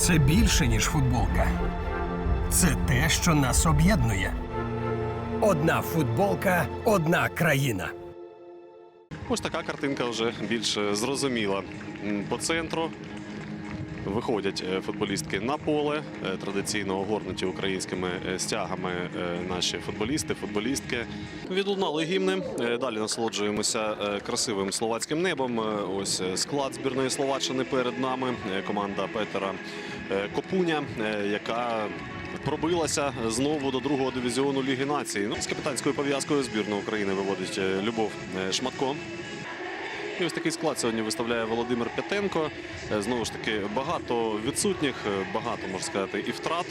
це більше, ніж футболка. Це те, що нас об'єднує. Одна футболка, одна країна. Ось така картинка вже більш е, зрозуміла. По центру виходять е, футболістки на поле, е, традиційно огорнуті українськими е, стягами наші футболісти, футболістки. Відлунали гімни. Далі насолоджуємося красивим словацьким небом. Ось склад збірної Словаччини перед нами. Команда Петера Копуня, яка пробилася знову до другого дивізіону Ліги націй. Ну, з капітанською пов'язкою збірну України виводить Любов Шматко. І ось такий склад сьогодні виставляє Володимир П'ятенко. Е, Знову ж таки, багато відсутніх, е, багато, можна сказати, і втрат.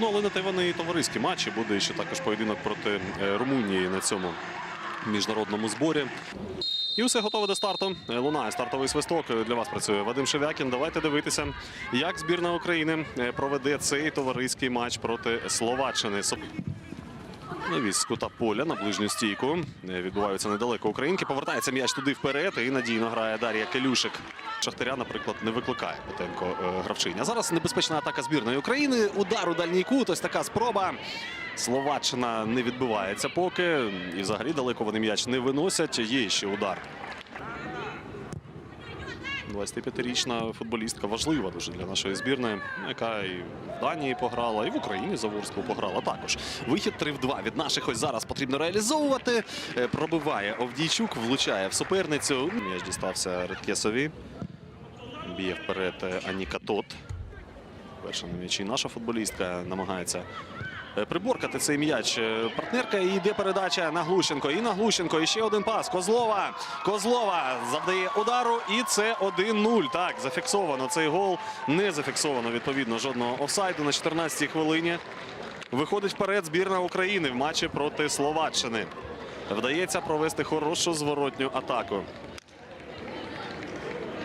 Ну, але на те вони і товариські матчі. Буде ще також поєдинок проти е, Румунії на цьому міжнародному зборі. І все готове до старту. Лунає стартовий свисток. Для вас працює Вадим Шевякін. Давайте дивитися, як збірна України проведе цей товариський матч проти Словаччини. Навіс з кута поля на ближню стійку. Е, Відбуваються недалеко українки. Повертається м'яч туди вперед і надійно грає Дар'я Келюшик. Шахтаря, наприклад, не викликає Петенко е, гравчиня. Зараз небезпечна атака збірної України. Удар у дальній кут. Ось така спроба. Словаччина не відбивається поки. І взагалі далеко вони м'яч не виносять. Є ще удар. 25-річна футболістка важлива дуже для нашої збірної, яка і в Данії пограла, і в Україні за Ворсклу пограла також. Вихід 3 в 2 від наших ось зараз потрібно реалізовувати. Е, Пробиває Овдійчук, влучає в суперницю. М'яч дістався Редкесові. Б'є вперед е, Аніка Тот. Перша на м'ячі наша футболістка намагається приборкати цей м'яч. Е, Партнерка і йде передача на Глущенко. І на Глущенко. І ще один пас. Козлова. Козлова завдає удару. І це 1-0. Так, зафіксовано цей гол. Не зафіксовано відповідно жодного офсайду на 14-й хвилині. Виходить вперед збірна України в матчі проти Словаччини. Вдається провести хорошу зворотню атаку.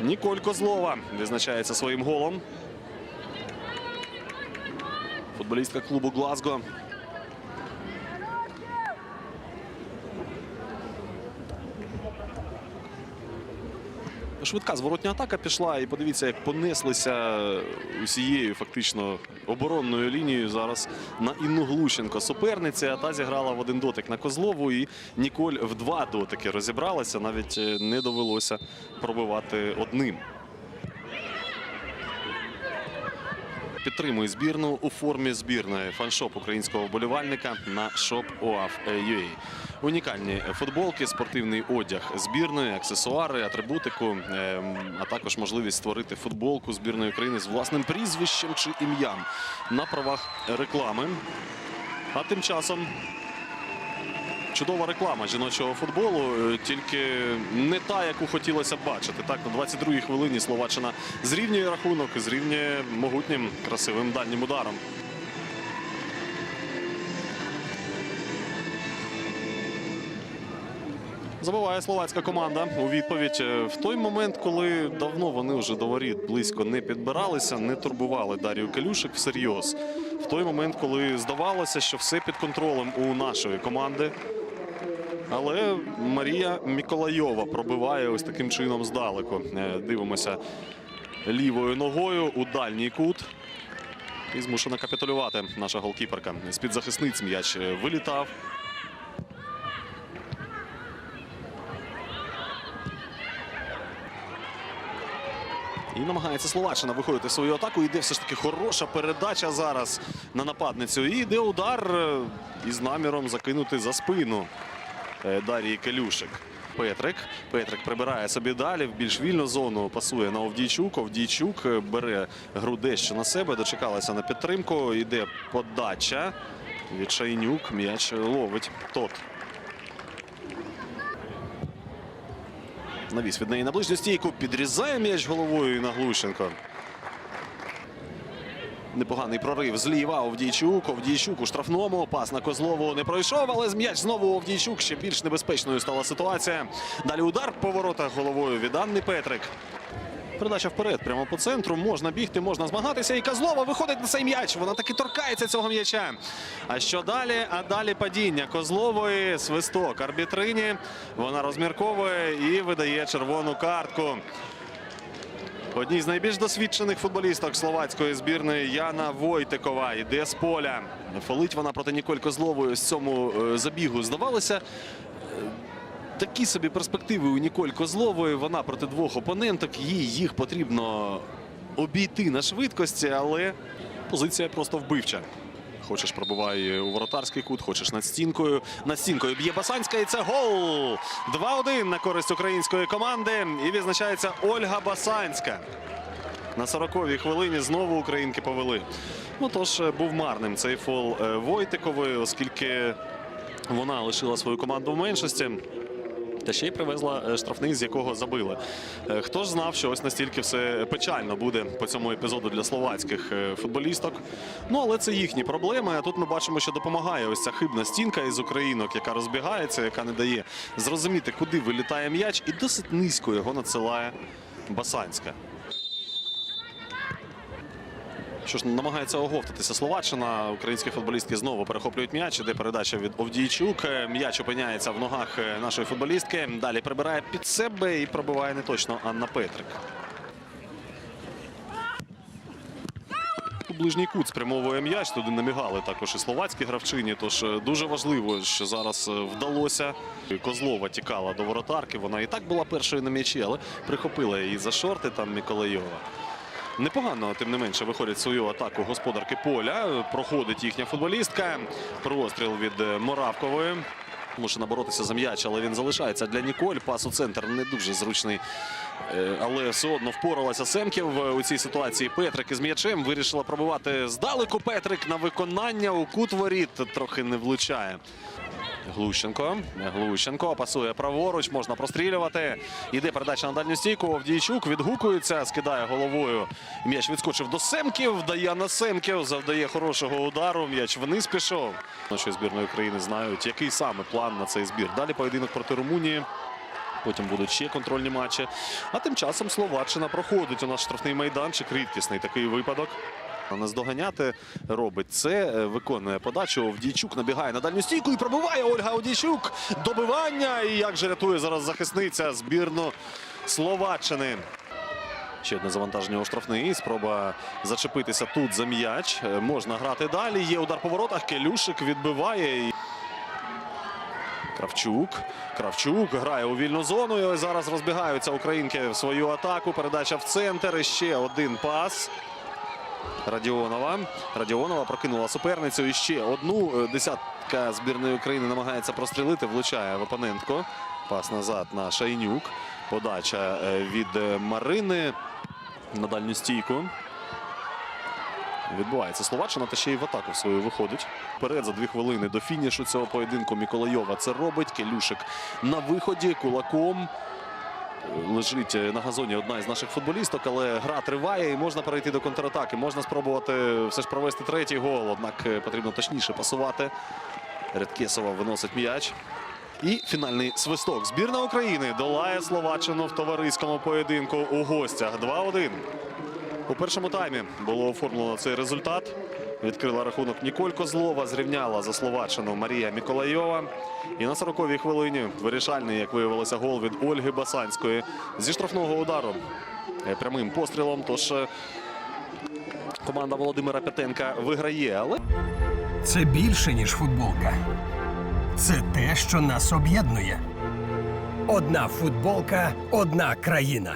Ніколь Козлова відзначається своїм голом. Футболістка клубу Глазго. Швидка зворотня атака пішла, і подивіться, як понеслися усією фактично оборонною лінією зараз на Інну Глущенко. Суперниця та зіграла в один дотик на Козлову, і Ніколь в два дотики розібралася. Навіть е, не довелося пробивати одним. Підтримує збірну у формі збірної фаншоп українського вболівальника на shop.oaf.ua. Унікальні футболки, спортивний одяг збірної, аксесуари, атрибутику, ем, а також можливість створити футболку збірної України з власним прізвищем чи ім'ям на правах реклами. А тим часом чудова реклама жіночого футболу, е, тільки не та, яку хотілося б бачити. Так, на 22-й хвилині Словаччина зрівнює рахунок, зрівнює могутнім красивим дальнім ударом. Забиває словацька команда у відповідь Е, в той момент, коли давно вони вже до воріт близько не підбиралися, не турбували Дар'ю Келюшик всерйоз. В той момент, коли здавалося, що все під контролем у нашої команди. Але Марія Міколайова пробиває ось таким чином здалеку. Е, Дивимося лівою ногою у дальній кут. І змушена капітулювати наша голкіперка. З-під захисниць м'яч е, вилітав. І намагається Словаччина виходити в свою атаку. Іде все ж таки хороша передача зараз на нападницю. І йде удар е, із наміром закинути за спину Дарії Келюшик. Петрик. Петрик прибирає собі далі в більш вільну зону. Пасує на Овдійчук. Овдійчук е, бере гру дещо на себе. Дочекалася на підтримку. Іде подача. Від Шайнюк м'яч ловить тот. Навіс від неї на ближню стійку. Підрізає м'яч головою на Глущенко. Непоганий прорив зліва. Овдійчук. Овдійчук у штрафному. Пас на Козлову не пройшов, але з м'яч знову Овдійчук. Ще більш небезпечною стала ситуація. Далі удар по воротах головою від Анни Петрик. Передача вперед, прямо по центру. Можна бігти, можна змагатися. І Козлова виходить на цей м'яч. Вона таки торкається цього м'яча. А що далі? А далі падіння Козлової, свисток арбітрині. Вона розмірковує і видає червону картку. Одній з найбільш досвідчених футболісток словацької збірної Яна Войтикова йде з поля. Фолить вона проти Ніколь Козлової з цьому е, забігу. Здавалося, е, такі собі перспективи у Ніколь Козлової. Вона проти двох опоненток. Їй їх потрібно обійти на швидкості, але позиція просто вбивча. Хочеш пробивай у воротарський кут, хочеш над стінкою. Над стінкою б'є Басанська і це гол! 2-1 на користь української команди. І відзначається Ольга Басанська. На 40-й хвилині знову українки повели. Ну тож е, був марним цей фол е, Войтикової, оскільки вона лишила свою команду в меншості. Та ще й привезла е, штрафний, з якого забили. Е, Хто ж знав, що ось настільки все печально буде по цьому епізоду для словацьких е, футболісток. Ну але це їхні проблеми. А тут ми бачимо, що допомагає ось ця хибна стінка із українок, яка розбігається, яка не дає зрозуміти, куди вилітає м'яч, і досить низько його надсилає Басанська. Що ж намагається оговтатися Словаччина. Українські футболістки знову перехоплюють м'яч. Іде передача від Овдійчук. М'яч опиняється в ногах нашої футболістки. Далі прибирає під себе і пробиває неточно Анна Петрик. Ближній кут спрямовує м'яч. Туди намігали також і словацькі гравчині. Тож е, дуже важливо, що зараз е, вдалося. Козлова тікала до воротарки. Вона і так була першою на м'ячі, але прихопила її за шорти там Миколайова. Непогано, тим не менше, виходять свою атаку господарки поля. Проходить їхня футболістка. Простріл від е, Моравкової. Мушена боротися за м'яч, але він залишається для Ніколь. Пас у центр не дуже зручний. Е, Але все одно впоралася Семків у цій ситуації. Петрик із м'ячем вирішила пробивати здалеку. Петрик на виконання у кут воріт трохи не влучає. Глущенко. Глущенко пасує праворуч, можна прострілювати. Іде передача на дальню стійку. Авдійчук відгукується, скидає головою. М'яч відскочив до Семків. Дає на Семків, завдає хорошого удару. М'яч вниз пішов. Наші збірної України знають, який саме план на цей збір. Далі поєдинок проти Румунії. Потім будуть ще контрольні матчі. А тим часом Словаччина проходить у нас штрафний майданчик. Рідкісний такий випадок. Наздоганяти робить це, е, виконує подачу. Овдійчук набігає на дальню стійку і пробиває Ольга Овдійчук. Добивання. І як же рятує зараз захисниця збірну Словаччини. Ще одне завантаження у штрафний. Спроба зачепитися тут за м'яч. Е, Можна грати далі. Є удар по воротах. Келюшик відбиває. Кравчук. Кравчук грає у вільну зону. І зараз розбігаються українки в свою атаку. Передача в центр. І ще один пас. Радіонова. Радіонова прокинула суперницю. І ще одну Е, десятка збірної України намагається прострілити. Влучає в опонентку. Пас назад на Шайнюк. Подача е, від е, Марини на дальню стійку. Відбувається Словаччина та ще й в атаку свою виходить. Вперед за дві хвилини до фінішу цього поєдинку Миколайова це робить. Келюшик на виході кулаком. Лежить на газоні одна із наших футболісток, але гра триває і можна перейти до контратаки. Можна спробувати все ж провести третій гол, однак е, потрібно точніше пасувати. Рядкесова виносить м'яч. І фінальний свисток. Збірна України долає Словаччину в товариському поєдинку у гостях 2-1. У першому таймі було оформлено цей результат. Відкрила рахунок Ніколь Козлова, зрівняла за Словаччину Марія Міколайова. І на 40-й хвилині вирішальний, як виявилося, гол від Ольги Басанської зі штрафного удару е, прямим пострілом. Тож е, команда Володимира Пятенка виграє, але Це більше, ніж футболка. Це те, що нас об'єднує. Одна футболка, одна країна.